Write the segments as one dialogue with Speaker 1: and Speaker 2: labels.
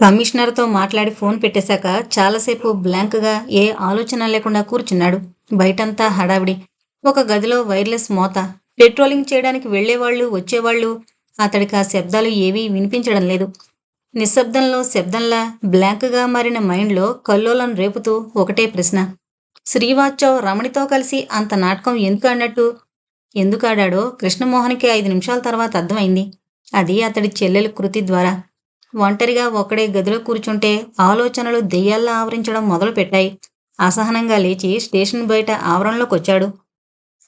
Speaker 1: కమిషనర్తో మాట్లాడి ఫోన్ పెట్టేశాక చాలాసేపు బ్లాంక్గా ఏ ఆలోచన లేకుండా కూర్చున్నాడు. బయటంతా హడావిడి. ఒక గదిలో వైర్లెస్ మోత. పెట్రోలింగ్ చేయడానికి వెళ్ళేవాళ్ళు వచ్చేవాళ్ళు. అతడికి ఆ శబ్దాలు ఏవీ వినిపించడం లేదు. నిశ్శబ్దంలో శబ్దంలా బ్లాంక్గా మారిన మైండ్లో కల్లోలం రేపుతూ ఒకటే ప్రశ్న. శ్రీవాత్సవ్ రమణితో కలిసి అంత నాటకం ఎందుకు ఆడినట్టు? ఎందుకు ఆడాడో కృష్ణమోహన్కి ఐదు నిమిషాల తర్వాత అర్థమైంది. అది అతడి చెల్లెలు కృతి ద్వారా. ఒంటరిగా ఒక్కడే గదిలో కూర్చుంటే ఆలోచనలు దెయ్యాల్లా ఆవరించడం మొదలుపెట్టాయి. అసహనంగా లేచి స్టేషన్ బయట ఆవరణలోకి వచ్చాడు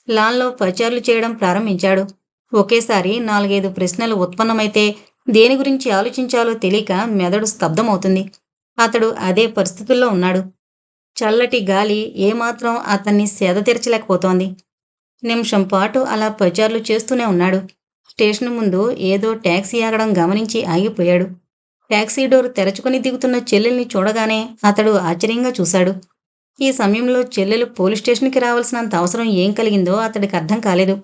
Speaker 1: లాన్లో పచారులు చేయడం ప్రారంభించాడు. ఒకేసారి నాలుగైదు ప్రశ్నలు ఉత్పన్నమైతే దేని గురించి ఆలోచించాలో తెలియక మెదడు స్తబ్దమవుతుంది అతడు అదే పరిస్థితుల్లో ఉన్నాడు. చల్లటి గాలి ఏమాత్రం అతన్ని సేద తీర్చలేకపోతోంది. నిమిషం పాటు అలా ప్రచారాలు చేస్తూనే ఉన్నాడు. స్టేషన్ ముందు ఏదో ట్యాక్సీ ఆగడం గమనించి ఆగిపోయాడు. ట్యాక్సీ డోర్ తెరచుకుని దిగుతున్న చెల్లెల్ని చూడగానే అతడు ఆశ్చర్యంగా చూశాడు. ఈ సమయంలో చెల్లెలు పోలీస్ స్టేషన్కి రావాల్సినంత అవసరం ఏం కలిగిందో అతడికి అర్థం కాలేదు.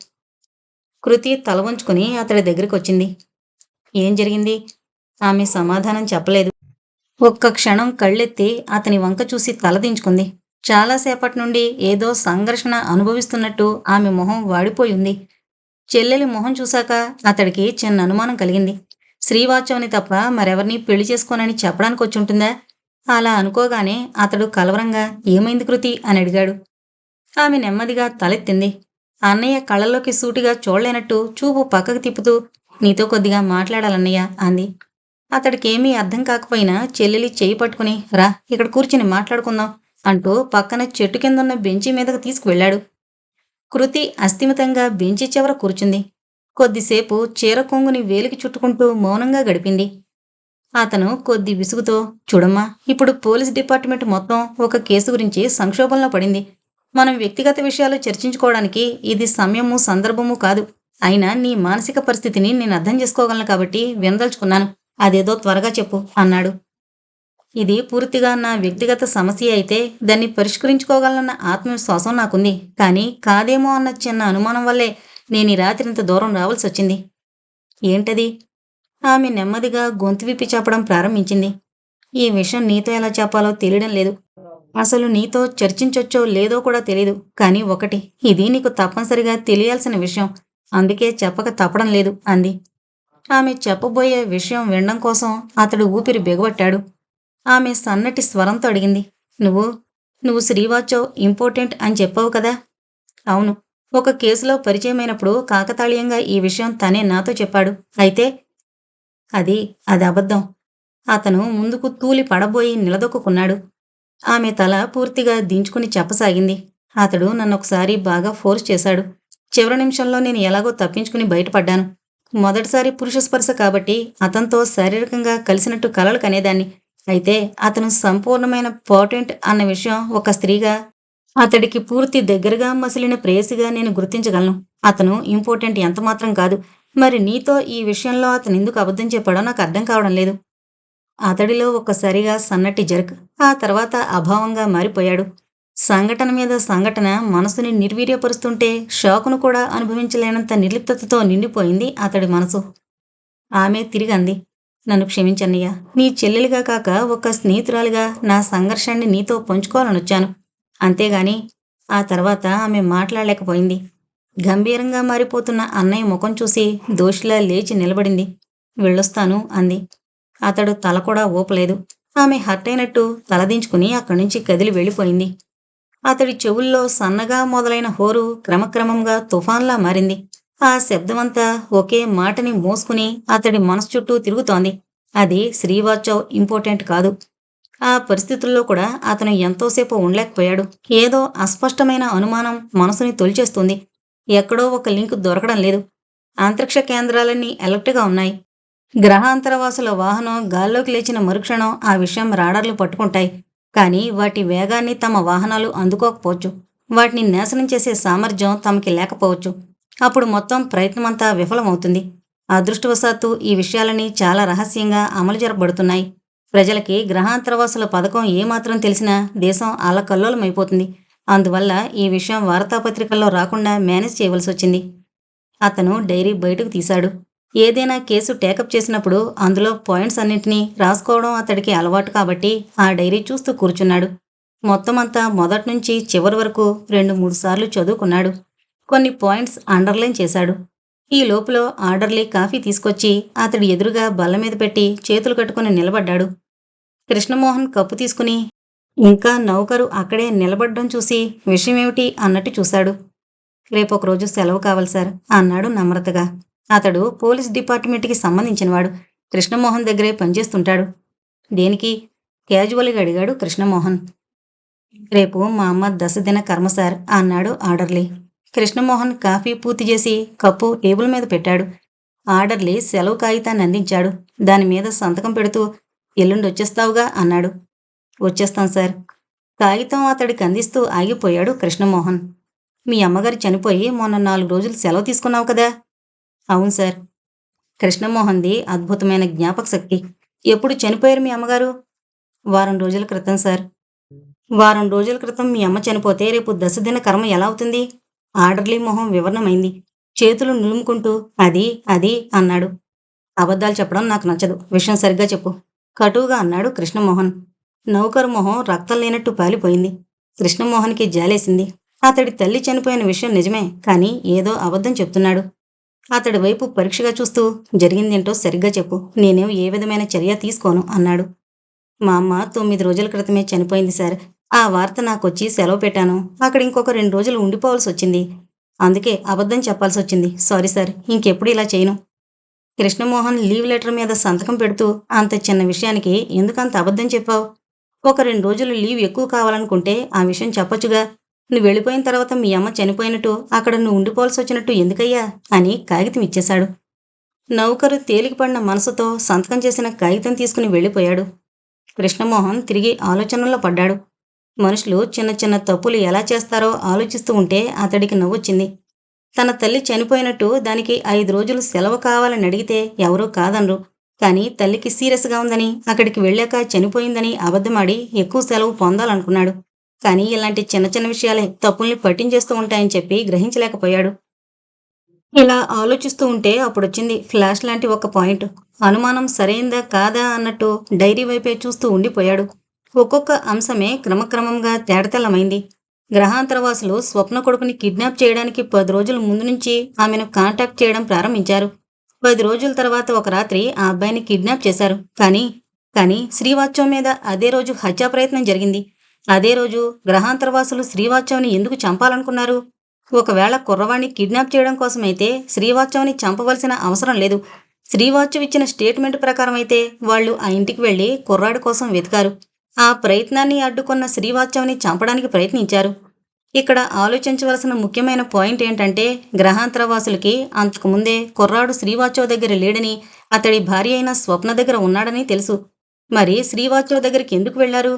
Speaker 1: కృతి తల వంచుకుని అతడి దగ్గరికి వచ్చింది. ఏం జరిగింది? ఆమె సమాధానం చెప్పలేదు. ఒక్క క్షణం కళ్ళెత్తి అతని వంక చూసి తలదించుకుంది చాలాసేపటి నుండి ఏదో సంఘర్షణ అనుభవిస్తున్నట్టు ఆమె మొహం వాడిపోయింది చెల్లెలి మొహం చూశాక అతడికి చిన్న అనుమానం కలిగింది. శ్రీవాచవని తప్ప మరెవరిని పెళ్ళి చేసుకోనని చెప్పడానికి వచ్చుంటుందా? అలా అనుకోగానే అతడు కలవరంగా ఏమైంది కృతి? అని అడిగాడు. ఆమె నెమ్మదిగా తలెత్తింది. అన్నయ్య కళ్ళలోకి సూటిగా చూడలేనట్టు చూపు పక్కకు తిప్పుతూ నీతో కొద్దిగా మాట్లాడాలన్నయ్య అంది. అతడికేమీ అర్థం కాకపోయినా చెల్లెలి చేయి పట్టుకుని రా ఇక్కడ కూర్చుని మాట్లాడుకుందాం అంటూ పక్కన చెట్టు కిందున్న బెంచి మీదకు తీసుకువెళ్ళాడు. కృతి అస్థిమితంగా బెంచి చివర కూర్చుంది. కొద్దిసేపు చీర కొంగుని వేలికి చుట్టుకుంటూ మౌనంగా గడిపింది. అతను కొద్ది విసుగుతో చూడమ్మా ఇప్పుడు పోలీస్ డిపార్ట్మెంట్ మొత్తం ఒక కేసు గురించి సంక్షోభంలో పడింది. మనం వ్యక్తిగత విషయాలు చర్చించుకోవడానికి ఇది సమయము సందర్భము కాదు. అయినా నీ మానసిక పరిస్థితిని నేను అర్థం చేసుకోగలను కాబట్టి విందల్చుకున్నాను. అదేదో త్వరగా చెప్పు అన్నాడు. ఇది పూర్తిగా నా వ్యక్తిగత సమస్య అయితే దాన్ని పరిష్కరించుకోగలన్న ఆత్మవిశ్వాసం నాకుంది. కానీ కాదేమో అన్న చిన్న అనుమానం వల్లే నేను ఈ రాత్రి ఇంత దూరం రావాల్సి వచ్చింది. ఏంటది? ఆమె నెమ్మదిగా గొంతు విప్పి చెప్పడం ప్రారంభించింది. ఈ విషయం నీతో ఎలా చెప్పాలో తెలియడం లేదు. అసలు నీతో చర్చించొచ్చో లేదో కూడా తెలియదు కానీ ఒకటి ఇది నీకు తప్పనిసరిగా తెలియాల్సిన విషయం. అందుకే చెప్పక తప్పడం లేదు అంది. ఆమె చెప్పబోయే విషయం వినడం కోసం అతడు ఊపిరి బిగబట్టాడు. ఆమె సన్నటి స్వరంతో అడిగింది. నువ్వు నువ్వు శ్రీవాచో ఇంపార్టెంట్ అని చెప్పావు కదా? అవును. ఒక కేసులో పరిచయమైనప్పుడు కాకతాళీయంగా ఈ విషయం తనే నాతో చెప్పాడు. అయితే అది అది అబద్ధం. అతను ముందుకు తూలి పడబోయి నిలదొక్కున్నాడు ఆమె తల పూర్తిగా దించుకుని చెప్పసాగింది. అతడు నన్ను ఒకసారి బాగా ఫోర్స్ చేశాడు. చివరి నిమిషంలో నేను ఎలాగో తప్పించుకుని బయటపడ్డాను. మొదటిసారి పురుష స్పర్శ కాబట్టి అతనితో శారీరకంగా కలిసినట్టు కలలు కనేదాన్ని. అయితే అతను సంపూర్ణమైన పోటెంట్ అన్న విషయం ఒక స్త్రీగా అతడికి పూర్తి దగ్గరగా మసిలిన ప్రేయసిగా నేను గుర్తించగలను. అతను ఇంపార్టెంట్ ఎంతమాత్రం కాదు. మరి నీతో ఈ విషయంలో అతను ఎందుకు అబద్ధం చెప్పాడో నాకు అర్థం కావడం లేదు. అతడిలో ఒక్కసారిగా సన్నటి జర్క్ ఆ తర్వాత అభావంగా మారిపోయాడు. సంఘటన మీద సంఘటన మనసుని నిర్వీర్యపరుస్తుంటే షాకును కూడా అనుభవించలేనంత నిర్లిప్తతతో నిండిపోయింది అతడి మనసు. ఆమె తిరిగంది నన్ను క్షమించన్నయ్యా. నీ చెల్లెలుగా కాక ఒక స్నేహితురాలిగా నా సంఘర్షాన్ని నీతో పంచుకోవాలనొచ్చాను. అంతేగాని ఆ తర్వాత ఆమె మాట్లాడలేకపోయింది. గంభీరంగా మారిపోతున్న అన్నయ్య ముఖం చూసి దోషిలా లేచి నిలబడింది. వెళ్ళొస్తాను అంది. అతడు తల కూడా ఊపలేదు. ఆమె హర్ట్ అయినట్టు తలదించుకుని అక్కడి నుంచి కదిలి వెళ్ళిపోయింది. అతడి చెవుల్లో సన్నగా మొదలైన హోరు క్రమక్రమంగా తుఫాన్లా మారింది. ఆ శబ్దమంతా ఒకే మాటని మోసుకుని అతడి మనసు చుట్టూ తిరుగుతోంది. అది శ్రీవాచవ్ ఇంపార్టెంట్ కాదు. ఆ పరిస్థితుల్లో కూడా అతను ఎంతోసేపు ఉండలేకపోయాడు. ఏదో అస్పష్టమైన అనుమానం మనసుని తొలిచేస్తుంది. ఎక్కడో ఒక లింక్ దొరకడం లేదు. అంతరిక్ష కేంద్రాలన్నీ ఎలర్ట్గా ఉన్నాయి. గ్రహాంతరవాసుల వాహనం గాల్లోకి లేచిన మరుక్షణం ఆ విషయం రాడర్లు పట్టుకుంటాయి. కానీ వాటి వేగాన్ని తమ వాహనాలు అందుకోకపోవచ్చు. వాటిని నాశనం చేసే సామర్థ్యం తమకి లేకపోవచ్చు. అప్పుడు మొత్తం ప్రయత్నమంతా విఫలమవుతుంది. అదృష్టవశాత్తు ఈ విషయాలని చాలా రహస్యంగా అమలు జరపబడుతున్నాయి. ప్రజలకి గ్రహాంతరవాసుల పథకం ఏమాత్రం తెలిసినా దేశం అల్లకల్లోలమైపోతుంది అందువల్ల ఈ విషయం వార్తాపత్రికల్లో రాకుండా మేనేజ్ చేయవలసి వచ్చింది. అతను డైరీ బయటకు తీశాడు. ఏదైనా కేసు టేకప్ చేసినప్పుడు అందులో పాయింట్స్ అన్నింటినీ రాసుకోవడం అతడికి అలవాటు కాబట్టి ఆ డైరీ చూస్తూ కూర్చున్నాడు. మొత్తం అంతా మొదటి నుంచి చివరి వరకు రెండు మూడు సార్లు చదువుకున్నాడు. కొన్ని పాయింట్స్ అండర్లైన్ చేశాడు. ఈ లోపల ఆర్డర్లీ కాఫీ తీసుకొచ్చి అతడి ఎదురుగా బల్ల మీద పెట్టి చేతులు కట్టుకుని నిలబడ్డాడు. కృష్ణమోహన్ కప్పు తీసుకుని ఇంకా నౌకరు అక్కడే నిలబడ్డం చూసి విషయమేమిటి అన్నట్టు చూశాడు. రేపు ఒక రోజు సెలవు కావాలి సార్ అన్నాడు నమ్రతగా. అతడు పోలీస్ డిపార్ట్మెంట్కి సంబంధించినవాడు. కృష్ణమోహన్ దగ్గరే పనిచేస్తుంటాడు. దేనికి? క్యాజువల్గా అడిగాడు కృష్ణమోహన్. రేపు మా అమ్మ దశదిన కర్మ సార్ అన్నాడు ఆర్డర్లీ. కృష్ణమోహన్ కాఫీ పూర్తి చేసి కప్పు టేబుల్ మీద పెట్టాడు. ఆర్డర్లే సెలవు కాగితాన్ని అందించాడు. దాని మీద సంతకం పెడుతూ ఎల్లుండి వచ్చేస్తావుగా అన్నాడు. వచ్చేస్తాం సార్ కాగితం అతడికి అందిస్తూ ఆగిపోయాడు కృష్ణమోహన్. మీ అమ్మగారు చనిపోయి మొన్న నాలుగు రోజులు సెలవు తీసుకున్నావు కదా? అవును సార్. కృష్ణమోహన్ది అద్భుతమైన జ్ఞాపక శక్తి. ఎప్పుడు చనిపోయారు మీ అమ్మగారు? వారం రోజుల క్రితం సార్. వారం రోజుల క్రితం మీ అమ్మ చనిపోతే రేపు దశదిన కర్మ ఎలా అవుతుంది? ఆర్డర్లీ మొహం వివరణమైంది. చేతులు నులుముకుంటూ అది అది అన్నాడు. అబద్ధాలు చెప్పడం నాకు నచ్చదు. విషయం సరిగ్గా చెప్పు. కటువుగా అన్నాడు కృష్ణమోహన్. నౌకరు మొహం రక్తం లేనట్టు పాలిపోయింది. కృష్ణమోహన్కి జాలేసింది. అతడి తల్లి చనిపోయిన విషయం నిజమే కానీ ఏదో అబద్ధం చెప్తున్నాడు. అతడి వైపు పరీక్షగా చూస్తూ జరిగిందేంటో సరిగ్గా చెప్పు. నేనేం ఏ విధమైన చర్య తీసుకోను అన్నాడు. మా అమ్మ తొమ్మిది రోజుల క్రితమే చనిపోయింది సార్. ఆ వార్త నాకొచ్చి సెలవు పెట్టాను. అక్కడ ఇంకొక రెండు రోజులు ఉండిపోవాల్సి వచ్చింది అందుకే అబద్ధం చెప్పాల్సి వచ్చింది సారీ సార్ ఇంకెప్పుడు ఇలా చేయను. కృష్ణమోహన్ లీవ్ లెటర్ మీద సంతకం పెడుతూ అంత చిన్న విషయానికి ఎందుకంత అబద్ధం చెప్పావు? ఒక రెండు రోజులు లీవ్ ఎక్కువ కావాలనుకుంటే ఆ విషయం చెప్పొచ్చుగా. నువ్వు వెళ్ళిపోయిన తర్వాత మీ అమ్మ చనిపోయినట్టు అక్కడ నువ్వు ఉండిపోవాల్సి వచ్చినట్టు ఎందుకయ్యా? అని కాగితం ఇచ్చేశాడు. నౌకరు తేలికపడిన మనసుతో సంతకం చేసిన కాగితం తీసుకుని వెళ్ళిపోయాడు. కృష్ణమోహన్ తిరిగి ఆలోచనలో పడ్డాడు. మనుషులు చిన్న చిన్న తప్పులు ఎలా చేస్తారో ఆలోచిస్తూ ఉంటే అతడికి నవ్వొచ్చింది. తన తల్లి చనిపోయినట్టు దానికి ఐదు రోజులు సెలవు కావాలని అడిగితే ఎవరూ కాదనరు. కానీ తల్లికి సీరియస్గా ఉందని అక్కడికి వెళ్ళాక చనిపోయిందని అబద్ధమాడి ఎక్కువ సెలవు పొందాలనుకున్నాడు. కానీ ఇలాంటి చిన్న చిన్న విషయాలే తప్పుల్ని పట్టించేస్తూ ఉంటాయని చెప్పి గ్రహించలేకపోయాడు. ఇలా ఆలోచిస్తూ ఉంటే అప్పుడొచ్చింది ఫ్లాష్ లాంటి ఒక పాయింట్. అనుమానం సరైందా కాదా అన్నట్టు డైరీ వైపే చూస్తూ ఉండిపోయాడు. ఒక్కొక్క అంశమే క్రమక్రమంగా తేడతెల్లమైంది గ్రహాంతరవాసులు స్వప్న కొడుకుని కిడ్నాప్ చేయడానికి పది రోజుల ముందు నుంచి ఆమెను కాంటాక్ట్ చేయడం ప్రారంభించారు. పది రోజుల తర్వాత ఒక రాత్రి ఆ అబ్బాయిని కిడ్నాప్ చేశారు. కానీ కానీ శ్రీవాత్సవం మీద అదే రోజు హత్యా ప్రయత్నం జరిగింది. అదే రోజు గ్రహాంతరవాసులు శ్రీవాత్సవ్ని ఎందుకు చంపాలనుకున్నారు? ఒకవేళ కుర్రవాణ్ణి కిడ్నాప్ చేయడం కోసమైతే శ్రీవాత్సవ్ని చంపవలసిన అవసరం లేదు. శ్రీవాత్సవ్ ఇచ్చిన స్టేట్మెంట్ ప్రకారం అయితే వాళ్ళు ఆ ఇంటికి వెళ్ళి కుర్రాడి కోసం వెతికారు. ఆ ప్రయత్నాన్ని అడ్డుకున్న శ్రీవాత్సవ్ని చంపడానికి ప్రయత్నించారు. ఇక్కడ ఆలోచించవలసిన ముఖ్యమైన పాయింట్ ఏంటంటే గ్రహాంతరవాసులకి అంతకుముందే కుర్రాడు శ్రీవాచవ్ దగ్గర లేడని అతడి భార్య అయిన స్వప్న దగ్గర ఉన్నాడని తెలుసు. మరి శ్రీవాచవ్ దగ్గరికి ఎందుకు వెళ్ళారు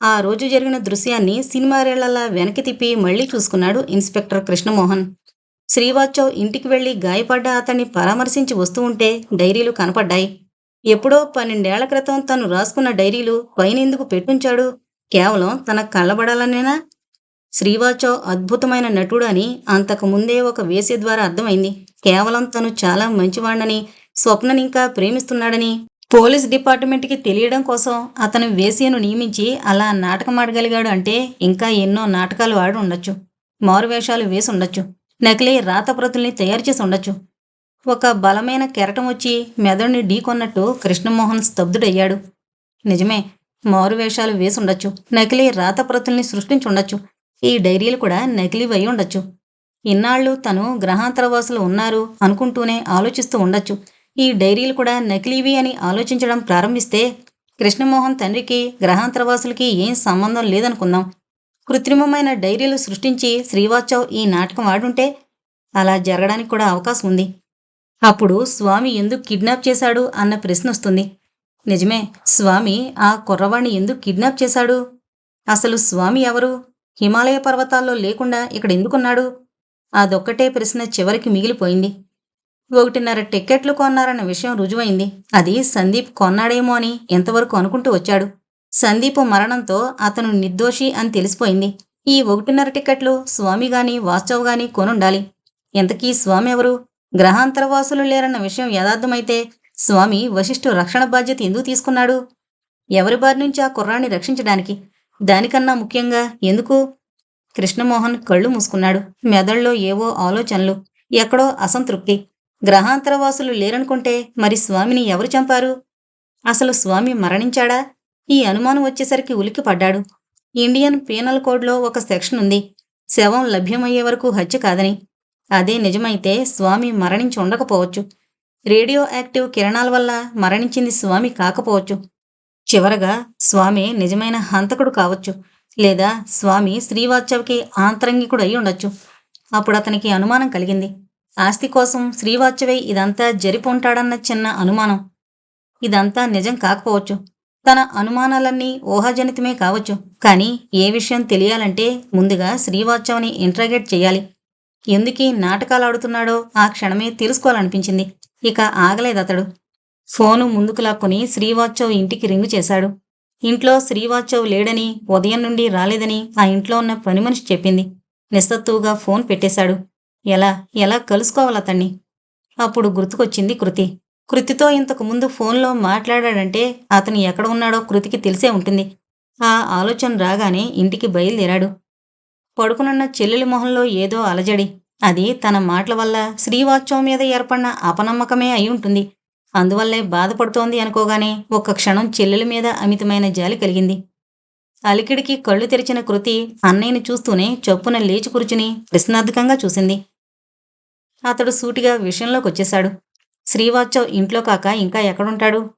Speaker 1: ఆ రోజు జరిగిన దృశ్యాన్ని సినిమా రేళ్ళలా వెనక్కి తిప్పి మళ్ళీ చూసుకున్నాడు ఇన్స్పెక్టర్ కృష్ణమోహన్. శ్రీవాచవ్ ఇంటికి వెళ్ళి గాయపడ్డ అతన్ని పరామర్శించి వస్తూ ఉంటే డైరీలు కనపడ్డాయి. ఎప్పుడో పన్నెండేళ్ళ క్రితం తను రాసుకున్న డైరీలు పైన ఎందుకు పెట్టుంచాడు? కేవలం తన కళ్ళబడాలనేనా? శ్రీవాచవ్ అద్భుతమైన నటుడు అని అంతకుముందే ఒక వేసి ద్వారా అర్థమైంది. కేవలం తను చాలా మంచివాణ్ణని స్వప్ననింకా ప్రేమిస్తున్నాడని. పోలీస్ డిపార్ట్మెంట్కి తెలియడం కోసం అతను వేసియను నియమించి అలా నాటకం ఆడగలిగాడు అంటే ఇంకా ఎన్నో నాటకాలు ఆడి ఉండొచ్చు. మారువేషాలు వేసి ఉండొచ్చు నకిలీ రాతప్రతుల్ని తయారు చేసి ఉండొచ్చు. ఒక బలమైన కెరటం వచ్చి మెదడుని ఢీకొన్నట్టు కృష్ణమోహన్ స్తబ్దుడయ్యాడు. నిజమే మారువేషాలు వేసి ఉండొచ్చు నకిలీ రాతప్రతుల్ని సృష్టించుండొచ్చు. ఈ డైరీలు కూడా నకిలీవై ఉండొచ్చు ఇన్నాళ్ళు తను గ్రహాంతరవాసులు ఉన్నారు అనుకుంటూనే ఆలోచిస్తూ ఉండొచ్చు. ఈ డైరీలు కూడా నకిలీవి అని ఆలోచించడం ప్రారంభిస్తే కృష్ణమోహన్ తండ్రికి గ్రహాంతరవాసులకి ఏం సంబంధం లేదనుకుందాం. కృత్రిమమైన డైరీలు సృష్టించి శ్రీవాత్సవ్ ఈ నాటకం ఆడుంటే అలా జరగడానికి కూడా అవకాశం ఉంది. అప్పుడు స్వామి ఎందుకు కిడ్నాప్ చేశాడు అన్న ప్రశ్న వస్తుంది. నిజమే స్వామి ఆ కుర్రవాణ్ణి ఎందుకు కిడ్నాప్ చేశాడు? అసలు స్వామి ఎవరు? హిమాలయ పర్వతాల్లో లేకుండా ఇక్కడ ఎందుకున్నాడు? అదొక్కటే ప్రశ్న చివరికి మిగిలిపోయింది. ఒకటిన్నర టిక్కెట్లు కొన్నారన్న విషయం రుజువైంది. అది సందీప్ కొన్నాడేమో అని ఎంతవరకు అనుకుంటూ వచ్చాడు. సందీప్ మరణంతో అతను నిర్దోషి అని తెలిసిపోయింది. ఈ ఒకటిన్నర టిక్కెట్లు స్వామి గాని వాస్తవ్ గాని కొనుండాలి. ఎంతకీ స్వామి ఎవరు? గ్రహాంతరవాసులు లేరన్న విషయం యథార్థమైతే స్వామి వశిష్ఠు రక్షణ బాధ్యత ఎందుకు తీసుకున్నాడు? ఎవరి బారి నుంచి ఆ కుర్రాన్ని రక్షించడానికి? దానికన్నా ముఖ్యంగా ఎందుకు? కృష్ణమోహన్ కళ్ళు మూసుకున్నాడు. మెదడులో ఏవో ఆలోచనలు ఎక్కడో అసంతృప్తి. గ్రహాంతరవాసులు లేరనుకుంటే మరి స్వామిని ఎవరు చంపారు? అసలు స్వామి మరణించాడా? ఈ అనుమానం వచ్చేసరికి ఉలికి పడ్డాడు ఇండియన్ పీనల్ కోడ్లో ఒక సెక్షన్ ఉంది. శవం లభ్యమయ్యే వరకు హత్య కాదని. అదే నిజమైతే స్వామి మరణించి ఉండకపోవచ్చు. రేడియో యాక్టివ్ కిరణాల వల్ల మరణించింది స్వామి కాకపోవచ్చు. చివరగా స్వామి నిజమైన హంతకుడు కావచ్చు. లేదా స్వామి శ్రీవాత్సవకి ఆంతరంగికుడు అయి ఉండొచ్చు. అప్పుడు అతనికి అనుమానం కలిగింది. ఆస్తి కోసం శ్రీవాత్సవై ఇదంతా జరిపుంటాడన్న చిన్న అనుమానం. ఇదంతా నిజం కాకపోవచ్చు. తన అనుమానాలన్నీ ఊహాజనితమే కావచ్చు. కానీ ఏ విషయం తెలియాలంటే ముందుగా శ్రీవాత్సవని ఇంట్రాగేట్ చేయాలి. ఎందుకీ నాటకాలు ఆడుతున్నాడో ఆ క్షణమే తెలుసుకోవాలనిపించింది. ఇక ఆగలేదు అతడు. ఫోను ముందుకు లాక్కొని శ్రీవాత్సవ్ ఇంటికి రింగు చేశాడు. ఇంట్లో శ్రీవాత్సవ్ లేడని ఉదయం నుండి రాలేదని ఆ ఇంట్లో ఉన్న పని మనిషి చెప్పింది. నిస్సత్తువుగా ఫోన్ పెట్టేశాడు. ఎలా ఎలా కలుసుకోవాలి అతన్ని? అప్పుడు గుర్తుకొచ్చింది కృతి. కృతితో ఇంతకు ముందు ఫోన్లో మాట్లాడాడంటే అతను ఎక్కడ ఉన్నాడో కృతికి తెలిసే ఉంటుంది. ఆ ఆలోచన రాగానే ఇంటికి బయలుదేరాడు. పడుకునున్న చెల్లెలి మొహంలో ఏదో అలజడి. అది తన మాటల వల్ల శ్రీవాత్సవం మీద ఏర్పడిన అపనమ్మకమే అయి ఉంటుంది. అందువల్లే బాధపడుతోంది అనుకోగానే ఒక్క క్షణం చెల్లెలి మీద అమితమైన జాలి కలిగింది. అలికిడికి కళ్ళు తెరిచిన కృతి అన్నయ్యని చూస్తూనే చొప్పున లేచి కూర్చుని ప్రశ్నార్థకంగా చూసింది. అతడు సూటిగా విషయంలోకి వచ్చేశాడు. శ్రీవాత్సవ్ ఇంట్లో కాక ఇంకా ఎక్కడుంటాడు?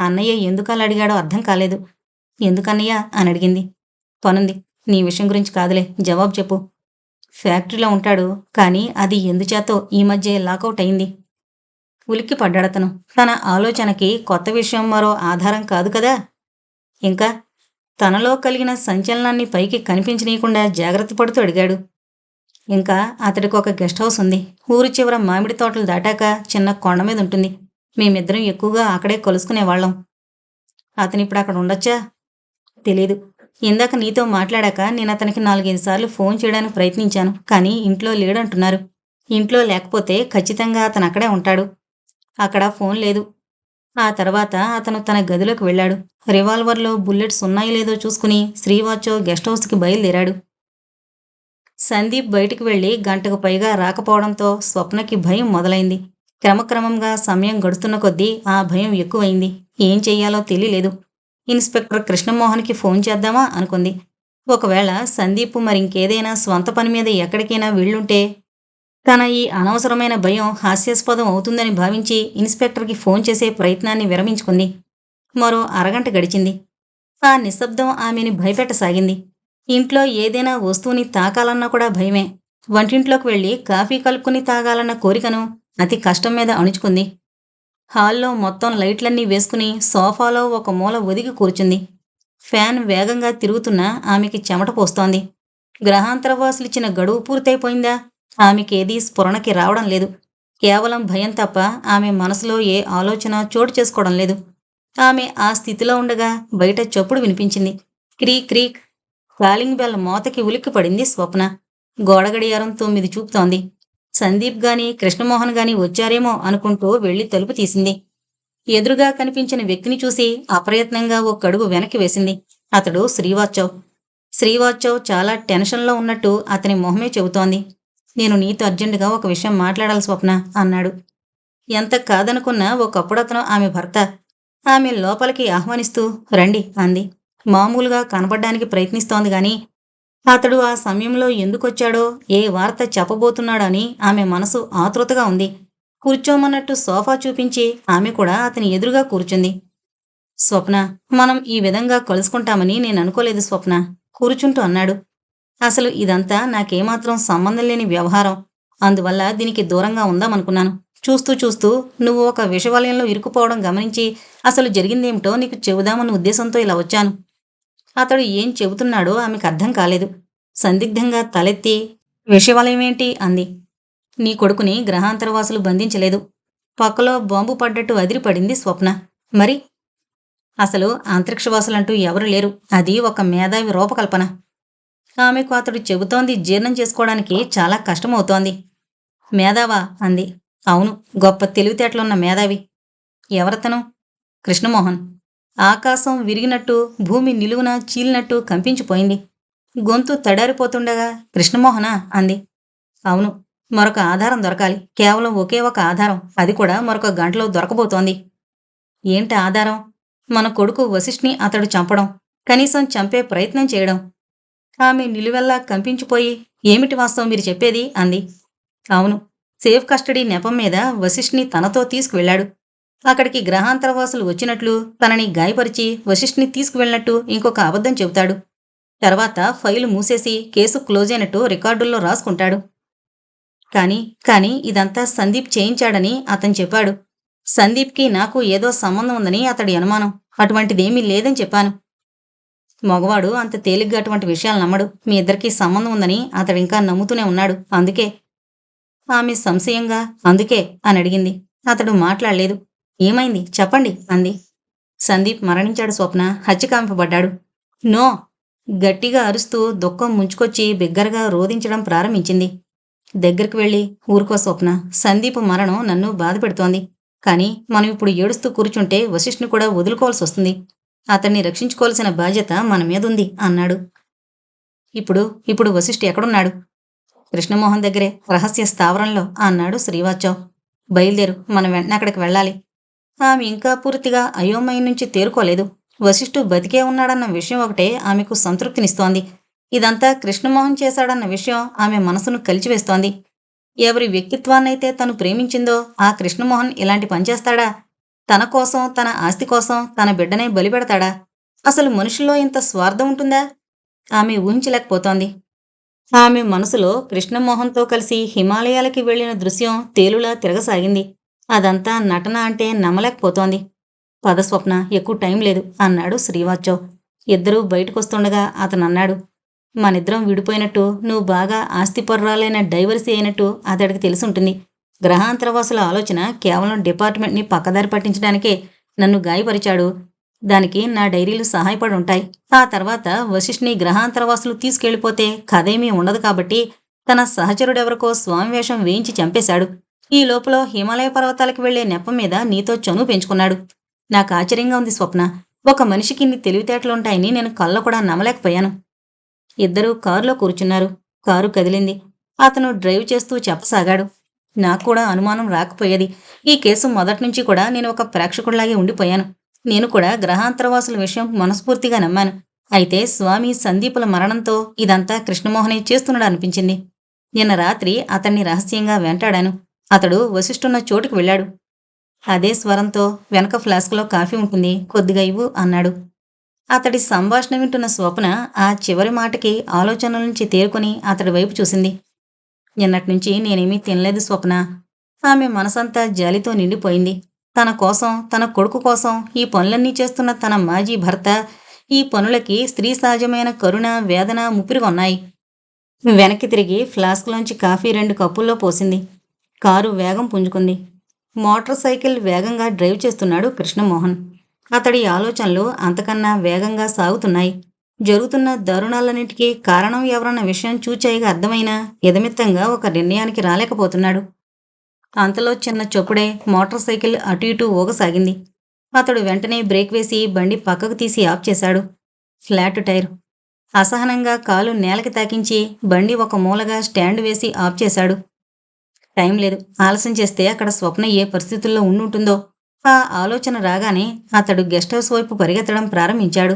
Speaker 1: అన్నయ్య ఎందుకలా అడిగాడో అర్థం కాలేదు. ఎందుకన్నయ్య అని అడిగింది. పనుంది నీ విషయం గురించి కాదులే జవాబు చెప్పు. ఫ్యాక్టరీలో ఉంటాడు కానీ అది ఎందుచేతో ఈ మధ్య లాకౌట్ అయింది? ఉలిక్కి పడ్డాడతను తన ఆలోచనకి కొత్త విషయం మరో ఆధారం కాదు కదా? ఇంకా తనలో కలిగిన సంచలనాన్ని పైకి కనిపించనీయకుండా జాగ్రత్త పడుతూ అడిగాడు. ఇంకా అతడికి ఒక గెస్ట్ హౌస్ ఉంది. ఊరు చివర మామిడి తోటలు దాటాక చిన్న కొండ మీద ఉంటుంది. మేమిద్దరం ఎక్కువగా అక్కడే కలుసుకునేవాళ్ళం. అతనిప్పుడు అక్కడ ఉండొచ్చా? తెలీదు. ఇందాక నీతో మాట్లాడాక నేను అతనికి నాలుగైదు సార్లు ఫోన్ చేయడానికి ప్రయత్నించాను కానీ ఇంట్లో లేడంటున్నారు. ఇంట్లో లేకపోతే ఖచ్చితంగా అతను అక్కడే ఉంటాడు. అక్కడ ఫోన్ లేదు. ఆ తర్వాత అతను తన గదిలోకి వెళ్ళాడు. రివాల్వర్లో బుల్లెట్స్ ఉన్నాయో లేదో చూసుకుని శ్రీవాచో గెస్ట్ హౌస్కి బయలుదేరాడు. సందీప్ బయటికి వెళ్ళి గంటకు పైగా రాకపోవడంతో స్వప్నకి భయం మొదలైంది. క్రమక్రమంగా సమయం గడుస్తున్న కొద్దీ ఆ భయం ఎక్కువైంది. ఏం చెయ్యాలో తెలియలేదు. ఇన్స్పెక్టర్ కృష్ణమోహన్కి ఫోన్ చేద్దామా అనుకుంది. ఒకవేళ సందీప్ మరింకేదైనా స్వంత పని మీద ఎక్కడికైనా వెళ్ళుంటే తన ఈ అనవసరమైన భయం హాస్యాస్పదం అవుతుందని భావించి ఇన్స్పెక్టర్కి ఫోన్ చేసే ప్రయత్నాన్ని విరమించుకుంది. మరో అరగంట గడిచింది. ఆ నిశ్శబ్దం ఆమెని భయపెట్టసాగింది. ఇంట్లో ఏదైనా వస్తువుని తాకాలన్నా కూడా భయమే. వంటింట్లోకి వెళ్ళి కాఫీ కలుపుకుని తాగాలన్న కోరికను అతి కష్టం మీద అణుచుకుంది. హాల్లో మొత్తం లైట్లన్నీ వేసుకుని సోఫాలో ఒక మూల ఒదిగి కూర్చుంది. ఫ్యాన్ వేగంగా తిరుగుతున్నా ఆమెకి చెమట పోస్తోంది. గ్రహాంతరవాసులిచ్చిన గడువు పూర్తయిపోయిందా? ఆమెకేదీ స్ఫురణకి రావడం లేదు. కేవలం భయం తప్ప ఆమె మనసులో ఏ ఆలోచన చోటు చేసుకోవడం లేదు. ఆమె ఆ స్థితిలో ఉండగా బయట చప్పుడు వినిపించింది. Creak creak. కాలింగ్ బెల్ మోతకి ఉలిక్కిపడింది స్వప్న. గోడగడియారం తొమ్మిది చూపుతోంది. సందీప్ గాని కృష్ణమోహన్ గాని వచ్చారేమో అనుకుంటూ వెళ్ళి తలుపు తీసింది. ఎదురుగా కనిపించిన వ్యక్తిని చూసి అప్రయత్నంగా ఓ కడుగు వెనక్కి వేసింది. అతడు శ్రీవాచౌ శ్రీవాచవ్ చాలా టెన్షన్లో ఉన్నట్టు అతని మొహమే చెబుతోంది. నేను నీతో అర్జెంటుగా ఒక విషయం మాట్లాడాలి స్వప్న అన్నాడు. ఎంత కాదనుకున్నా ఒకప్పుడు అతను ఆమె భర్త. ఆమె లోపలికి ఆహ్వానిస్తూ రండి అంది. మామూలుగా కనపడడానికి ప్రయత్నిస్తోంది గాని అతడు ఆ సమయంలో ఎందుకొచ్చాడో ఏ వార్త చెప్పబోతున్నాడని ఆమె మనసు ఆతృతగా ఉంది. కూర్చోమన్నట్టు సోఫా చూపించి ఆమె కూడా అతని ఎదురుగా కూర్చుంది. స్వప్న మనం ఈ విధంగా కలుసుకుంటామని నేను అనుకోలేదు స్వప్న కూర్చుంటూ అన్నాడు. అసలు ఇదంతా నాకేమాత్రం సంబంధం లేని వ్యవహారం. అందువల్ల దీనికి దూరంగా ఉందామనుకున్నాను. చూస్తూ చూస్తూ నువ్వు ఒక విషవలయంలో ఇరుక్కుపోవడం గమనించి అసలు జరిగిందేమిటో నీకు చెబుదామన్న ఉద్దేశంతో ఇలా వచ్చాను. అతడు ఏం చెబుతున్నాడో ఆమెకు అర్థం కాలేదు. సందిగ్ధంగా తలెత్తి విషవలయమేంటి అంది. నీ కొడుకుని గ్రహాంతరవాసులు బంధించలేదు. పక్కలో బాంబు పడ్డట్టు అదిరిపడింది స్వప్న. మరి? అసలు అంతరిక్షవాసులంటూ ఎవరు లేరు. అది ఒక మేధావి రూపకల్పన. ఆమెకు అతడు చెబుతోంది జీర్ణం చేసుకోవడానికి చాలా కష్టమవుతోంది. మేధావా? అంది. అవును. గొప్ప తెలివితేటలున్న మేధావి. ఎవరతను? కృష్ణమోహన్. ఆకాశం విరిగినట్టు భూమి నిలువున చీలినట్టు కంపించిపోయింది. గొంతు తడారిపోతుండగా కృష్ణమోహన అంది. అవును మరొక ఆధారం దొరకాలి. కేవలం ఒకే ఒక ఆధారం. అది కూడా మరొక గంటలో దొరకబోతోంది. ఏంటి ఆధారం? మన కొడుకు వశిష్ఠ్ని అతడు చంపడం కనీసం చంపే ప్రయత్నం చేయడం. ఆమె నిలువెల్లా కంపించిపోయి ఏమిటి వాస్తవం మీరు చెప్పేది? అంది. అవును సేఫ్ కస్టడీ నెపం మీద వశిష్ఠ్ని తనతో తీసుకువెళ్ళాడు. అక్కడికి గ్రహాంతరవాసులు వచ్చినట్లు తనని గాయపరిచి వశిష్ఠ్ని తీసుకువెళ్ళినట్టు ఇంకొక అబద్ధం చెబుతాడు. తర్వాత ఫైలు మూసేసి కేసు క్లోజ్ అయినట్టు రికార్డుల్లో రాసుకుంటాడు. కానీ కానీ ఇదంతా సందీప్ చేయించాడని అతను చెప్పాడు. సందీప్కి నాకు ఏదో సంబంధం ఉందని అతడి అనుమానం. అటువంటిదేమీ లేదని చెప్పాను. మగవాడు అంత తేలిగ్గా అటువంటి విషయాలు నమ్మడు. మీ ఇద్దరికీ సంబంధం ఉందని అతడు ఇంకా నమ్ముతూనే ఉన్నాడు. అందుకే. ఆమె సంశయంగా అందుకే అని అడిగింది. అతడు మాట్లాడలేదు. ఏమైంది? చెప్పండి అంది. సందీప్ మరణించాడు స్వప్న. హత్యకాంపబడ్డాడు నో! గట్టిగా అరుస్తూ దుఃఖం ముంచుకొచ్చి బిగ్గరగా రోధించడం ప్రారంభించింది. దగ్గరికి వెళ్ళి ఊరుకో స్వప్న. సందీప్ మరణం నన్ను బాధపెడుతోంది. కానీ మనం ఇప్పుడు ఏడుస్తూ కూర్చుంటే వశిష్ఠుని కూడా వదులుకోవాల్సి వస్తుంది. అతన్ని రక్షించుకోవాల్సిన బాధ్యత మన మీద ఉంది అన్నాడు. ఇప్పుడు ఇప్పుడు వశిష్ఠ ఎక్కడున్నాడు? కృష్ణమోహన్ దగ్గరే రహస్య స్థావరంలో అన్నాడు శ్రీవాచవ్ బయలుదేరు. మనం వెంటనే అక్కడికి వెళ్ళాలి. ఆమె ఇంకా పూర్తిగా అయోమయం నుంచి తేరుకోలేదు. వశిష్ఠు బతికే ఉన్నాడన్న విషయం ఒకటే ఆమెకు సంతృప్తినిస్తోంది. ఇదంతా కృష్ణమోహన్ చేశాడన్న విషయం ఆమె మనసును కలిచివేస్తోంది. ఎవరి వ్యక్తిత్వాన్నైతే తను ప్రేమించిందో ఆ కృష్ణమోహన్ ఇలాంటి పని చేస్తాడా? తన కోసం తన ఆస్తి కోసం తన బిడ్డనే బలిపెడతాడా? అసలు మనుషుల్లో ఇంత స్వార్థం ఉంటుందా? ఆమె ఊహించలేకపోతోంది. ఆమె మనసులో కృష్ణమోహన్తో కలిసి హిమాలయాలకి వెళ్ళిన దృశ్యం తేలులా తిరగసాగింది. అదంతా నటన అంటే నమ్మలేకపోతోంది. పదస్వప్న ఎక్కువ టైం లేదు అన్నాడు శ్రీవాచవ్ ఇద్దరూ బయటకొస్తుండగా అతను అన్నాడు మనిద్దరం విడిపోయినట్టు నువ్వు బాగా ఆస్తిపర్రాలైన డైవర్సీ అయినట్టు అతడికి తెలుసుంటుంది. గ్రహాంతరవాసుల ఆలోచన కేవలం డిపార్ట్మెంట్ని పక్కదారి పట్టించడానికే నన్ను గాయపరిచాడు. దానికి నా డైరీలు సహాయపడి ఉంటాయి. ఆ తర్వాత వశిష్ఠిని గ్రహాంతరవాసులు తీసుకెళ్ళిపోతే కథేమీ ఉండదు కాబట్టి తన సహచరుడెవరికో స్వామి వేషం వేయించి చంపేశాడు. ఈ లోపల హిమాలయ పర్వతాలకు వెళ్ళే నెప్ప మీద నీతో చనువు పెంచుకున్నాడు. నాకు ఆశ్చర్యంగా ఉంది స్వప్న. ఒక మనిషికి ఇన్ని తెలివితేటలుంటాయని నేను కళ్ళ కూడా నమ్మలేకపోయాను. ఇద్దరూ కారులో కూర్చున్నారు. కారు కదిలింది. అతను డ్రైవ్ చేస్తూ చెప్పసాగాడు. నాకు కూడా అనుమానం రాకపోయేది. ఈ కేసు మొదటి నుంచి కూడా నేను ఒక ప్రేక్షకుడిలాగే ఉండిపోయాను. నేను కూడా గ్రహాంతరవాసుల విషయం మనస్ఫూర్తిగా నమ్మాను. అయితే స్వామి సందీపుల మరణంతో ఇదంతా కృష్ణమోహనే చేస్తున్నాడు అనిపించింది నిన్న రాత్రి అతన్ని రహస్యంగా వెంటాడాను. అతడు వశిష్ఠున్న చోటుకు వెళ్ళాడు. అదే స్వరంతో వెనక ఫ్లాస్క్లో కాఫీ ఉంటుంది కొద్దిగా ఇవ్వు అన్నాడు. అతడి సంభాషణ వింటున్న స్వప్న ఆ చివరి మాటకి ఆలోచనల నుంచి తేరుకొని అతడి వైపు చూసింది. నిన్నటి నుంచి నేనేమీ తినలేదు స్వప్న. ఆమె మనసంతా జాలితో నిండిపోయింది. తన కోసం తన కొడుకు కోసం ఈ పనులన్నీ చేస్తున్న తన మాజీ భర్త ఈ పనులకి స్త్రీ సహజమైన కరుణ వేదన ముప్పిరిగొన్నాయి వెనక్కి తిరిగి ఫ్లాస్క్లోంచి కాఫీ రెండు కప్పుల్లో పోసింది. కారు వేగం పుంజుకుంది. మోటార్ సైకిల్ వేగంగా డ్రైవ్ చేస్తున్నాడు కృష్ణమోహన్. అతడి ఆలోచనలు అంతకన్నా వేగంగా సాగుతున్నాయి. జరుగుతున్న దారుణాలన్నిటికీ కారణం ఎవరన్న విషయం చూచాయిగా అర్థమైనా ఎదమిత్తంగా ఒక నిర్ణయానికి రాలేకపోతున్నాడు. అంతలో చిన్న చొప్పుడే మోటార్ సైకిల్ అటు ఇటు ఊగసాగింది. అతడు వెంటనే బ్రేక్ వేసి బండి పక్కకు తీసి ఆఫ్ చేశాడు. Flat tyre. అసహనంగా కాలు నేలకి తాకించి బండి ఒక మూలగా స్టాండ్ వేసి ఆఫ్ చేశాడు. టైం లేదు. ఆలస్యం చేస్తే అక్కడ స్వప్న ఏ పరిస్థితుల్లో ఉండుంటుందో? ఆ ఆలోచన రాగానే అతడు గెస్ట్ హౌస్ వైపు పరిగెత్తడం ప్రారంభించాడు.